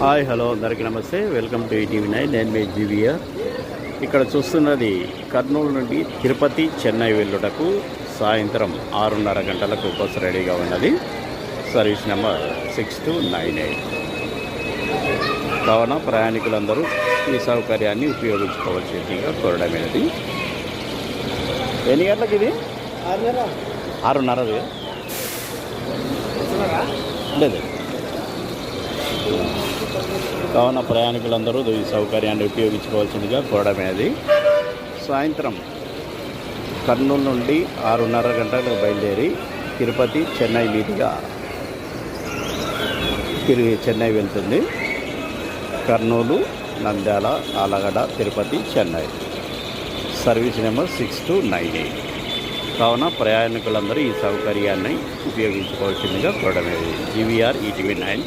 Hi hello అందరికీ నమస్తే. Welcome to ETV nine. నేను మీ జీవియర్ ఇక్కడ చూస్తున్నది కర్నూలు నుండి తిరుపతి చెన్నై వెళ్ళుటకు సాయంత్రం ఆరున్నర గంటలకు బస్సు రెడీగా ఉన్నది. Service number six two nine eight. కావున ప్రయాణికులందరూ ఈ సౌకర్యాన్ని ఉపయోగించుకోవాల్సిందిగా కోరడమైనది ఎన్ని గంటలకు ఇది? ఆరున్నరది లేదు. కావున ప్రయాణికులందరూ ఈ సౌకర్యాన్ని ఉపయోగించుకోవాల్సిందిగా కోరడమేది సాయంత్రం కర్నూలు నుండి ఆరున్నర గంటలకు బయలుదేరి తిరుపతి చెన్నై మీదుగా తిరిగి చెన్నై వెళ్తుంది. Kurnool Nandyal Allagadda Tirupati Chennai. Service number six two nine eight. కావున ప్రయాణికులందరూ ఈ సౌకర్యాన్ని ఉపయోగించుకోవాల్సిందిగా కోరడమేది జీవీఆర్ ఈటీవీ నైన్.